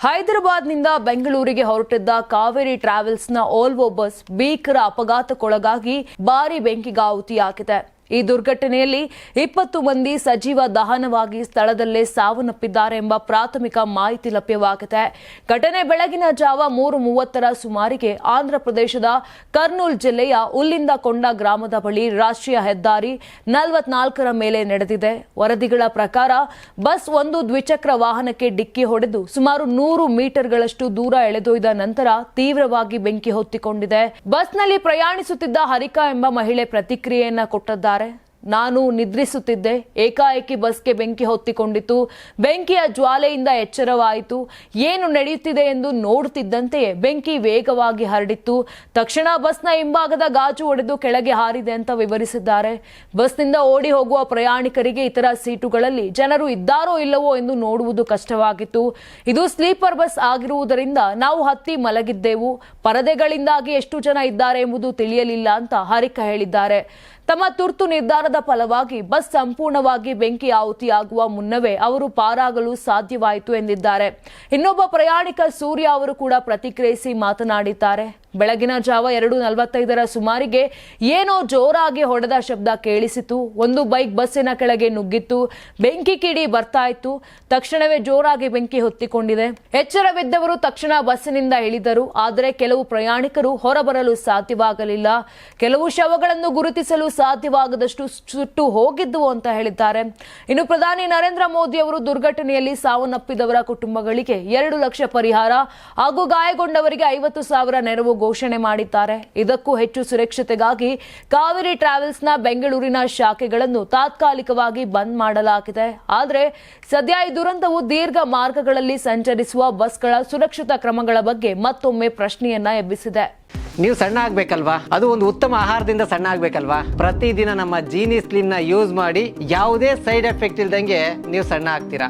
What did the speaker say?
ಹೈದರಾಬಾದ್ನಿಂದ ಬೆಂಗಳೂರಿಗೆ ಹೊರಟಿದ್ದ Kaveri ಟ್ರಾವೆಲ್ಸ್ನ Volvo bus ಭೀಕರ ಅಪಘಾತಕ್ಕೊಳಗಾಗಿ ಭಾರಿ ಬೆಂಕಿಗಾಹುತಿಯಾಗಿದೆ ಈ ದುರ್ಘಟನೆಯಲ್ಲಿ ಇಪ್ಪತ್ತು ಮಂದಿ ಸಜೀವ ದಹನವಾಗಿ ಸ್ಥಳದಲ್ಲೇ ಸಾವನ್ನಪ್ಪಿದ್ದಾರೆ ಎಂಬ ಪ್ರಾಥಮಿಕ ಮಾಹಿತಿ ಲಭ್ಯವಾಗಿದೆ ಘಟನೆ ಬೆಳಗಿನ ಜಾವ ಮೂರು ಮೂವತ್ತರ ಸುಮಾರಿಗೆ ಆಂಧ್ರಪ್ರದೇಶದ ಕರ್ನೂಲ್ ಜಿಲ್ಲೆಯ ಉಲ್ಲಿಂದ ಕೊಂಡ ಗ್ರಾಮದ ಬಳಿ ರಾಷ್ಟ್ರೀಯ ಹೆದ್ದಾರಿ ನಲವತ್ನಾಲ್ಕರ ಮೇಲೆ ನಡೆದಿದೆ. ವರದಿಗಳ ಪ್ರಕಾರ ಬಸ್ ಒಂದು ದ್ವಿಚಕ್ರ ವಾಹನಕ್ಕೆ ಡಿಕ್ಕಿ ಹೊಡೆದು ಸುಮಾರು ನೂರು ಮೀಟರ್ಗಳಷ್ಟು ದೂರ ಎಳೆದೊಯ್ದ ನಂತರ ತೀವ್ರವಾಗಿ ಬೆಂಕಿ ಹೊತ್ತಿಕೊಂಡಿದೆ. ಬಸ್ನಲ್ಲಿ ಪ್ರಯಾಣಿಸುತ್ತಿದ್ದ ಹರಿಕಾ ಎಂಬ ಮಹಿಳೆ ಪ್ರತಿಕ್ರಿಯೆಯನ್ನ ಕೊಟ್ಟಿದ್ದಾರೆ mare? ನಾನು ನಿದ್ರಿಸುತ್ತಿದ್ದೆ. ಏಕಾಏಕಿ ಬಸ್ಗೆ ಬೆಂಕಿ ಹೊತ್ತಿಕೊಂಡಿತು. ಬೆಂಕಿಯ ಜ್ವಾಲೆಯಿಂದ ಎಚ್ಚರವಾಯಿತು. ಏನು ನಡೆಯುತ್ತಿದೆ ಎಂದು ನೋಡುತ್ತಿದ್ದಂತೆಯೇ ಬೆಂಕಿ ವೇಗವಾಗಿ ಹರಡಿತ್ತು. ತಕ್ಷಣ ಬಸ್ನ ಹಿಂಭಾಗದ ಗಾಜು ಒಡೆದು ಕೆಳಗೆ ಹಾರಿದೆ ಅಂತ ವಿವರಿಸಿದ್ದಾರೆ. ಬಸ್ನಿಂದ ಓಡಿ ಹೋಗುವ ಪ್ರಯಾಣಿಕರಿಗೆ ಇತರ ಸೀಟುಗಳಲ್ಲಿ ಜನರು ಇದ್ದಾರೋ ಇಲ್ಲವೋ ಎಂದು ನೋಡುವುದು ಕಷ್ಟವಾಗಿತ್ತು. ಇದು ಸ್ಲೀಪರ್ ಬಸ್ ಆಗಿರುವುದರಿಂದ ನಾವು ಹತ್ತಿ ಮಲಗಿದ್ದೆವು. ಪರದೆಗಳಿಂದಾಗಿ ಎಷ್ಟು ಜನ ಇದ್ದಾರೆ ಎಂಬುದು ತಿಳಿಯಲಿಲ್ಲ ಅಂತ ಹರಿಕ ಹೇಳಿದ್ದಾರೆ. ತಮ್ಮ ತುರ್ತು ನಿರ್ಧಾರದ ಫಲವಾಗಿ ಬಸ್ ಸಂಪೂರ್ಣವಾಗಿ ಬೆಂಕಿ ಆಹುತಿಯಾಗುವ ಮುನ್ನವೇ ಅವರು ಪಾರಾಗಲು ಸಾಧ್ಯವಾಯಿತು ಎಂದಿದ್ದಾರೆ. ಇನ್ನೊಬ್ಬ ಪ್ರಯಾಣಿಕ ಸೂರ್ಯ ಅವರು ಕೂಡ ಪ್ರತಿಕ್ರಿಯಿಸಿ ಮಾತನಾಡಿದ್ದಾರೆ. ಬೆಳಗಿನ ಜಾವ ಎರಡು ನಲವತ್ತೈದರ ಸುಮಾರಿಗೆ ಏನೋ ಜೋರಾಗಿ ಹೊಡೆದ ಶಬ್ದ ಕೇಳಿಸಿತು. ಒಂದು ಬೈಕ್ ಬಸ್ಸಿನ ಕೆಳಗೆ ನುಗ್ಗಿತ್ತು. ಬೆಂಕಿ ಕಿಡಿ ಬರ್ತಾ ಇತ್ತು. ತಕ್ಷಣವೇ ಜೋರಾಗಿ ಬೆಂಕಿ ಹೊತ್ತಿಕೊಂಡಿದೆ. ಎಚ್ಚರವಿದ್ದವರು ತಕ್ಷಣ ಬಸ್ಸಿನಿಂದ ಇಳಿದರು. ಆದರೆ ಕೆಲವು ಪ್ರಯಾಣಿಕರು ಹೊರಬರಲು ಸಾಧ್ಯವಾಗಲಿಲ್ಲ. ಕೆಲವು ಶವಗಳನ್ನು ಗುರುತಿಸಲು ಸಾಧ್ಯವಾಗದಷ್ಟು ಸುಟ್ಟು ಹೋಗಿದ್ದುವು ಅಂತ ಹೇಳಿದ್ದಾರೆ. ಇನ್ನು ಪ್ರಧಾನಿ ನರೇಂದ್ರ ಮೋದಿ ಅವರು ದುರ್ಘಟನೆಯಲ್ಲಿ ಸಾವನ್ನಪ್ಪಿದವರ ಕುಟುಂಬಗಳಿಗೆ ಎರಡು ಲಕ್ಷ ಪರಿಹಾರ ಹಾಗೂ ಗಾಯಗೊಂಡವರಿಗೆ ಐವತ್ತು ಸಾವಿರ ನೆರವು ಘೋಷಣೆ ಮಾಡಿದ್ದಾರೆ. ಇದಕ್ಕೂ ಹೆಚ್ಚು ಸುರಕ್ಷತೆಗಾಗಿ ಕಾವೇರಿ ಟ್ರಾವೆಲ್ಸ್ನ ಬೆಂಗಳೂರಿನ ಶಾಖೆಗಳನ್ನು ತಾತ್ಕಾಲಿಕವಾಗಿ ಬಂದ್ ಮಾಡಲಾಗಿದೆ. ಆದರೆ ಸದ್ಯ ಈ ದುರಂತವು ದೀರ್ಘ ಮಾರ್ಗಗಳಲ್ಲಿ ಸಂಚರಿಸುವ ಬಸ್ಗಳ ಸುರಕ್ಷತಾ ಕ್ರಮಗಳ ಬಗ್ಗೆ ಮತ್ತೊಮ್ಮೆ ಪ್ರಶ್ನೆಯನ್ನ ಎಬ್ಬಿಸಿದೆ. ನೀವು ಸಣ್ಣ ಆಗ್ಬೇಕಲ್ವಾ? ಅದು ಒಂದು ಉತ್ತಮ ಆಹಾರದಿಂದ ಸಣ್ಣ ಆಗ್ಬೇಕಲ್ವಾ? ಪ್ರತಿದಿನ ನಮ್ಮ ಜೀನಿ ಸ್ಲಿಮ್ನ ಯೂಸ್ ಮಾಡಿ ಯಾವುದೇ ಸೈಡ್ ಎಫೆಕ್ಟ್ ಇಲ್ದಂಗೆ ನೀವು ಸಣ್ಣ ಆಗ್ತೀರಾ?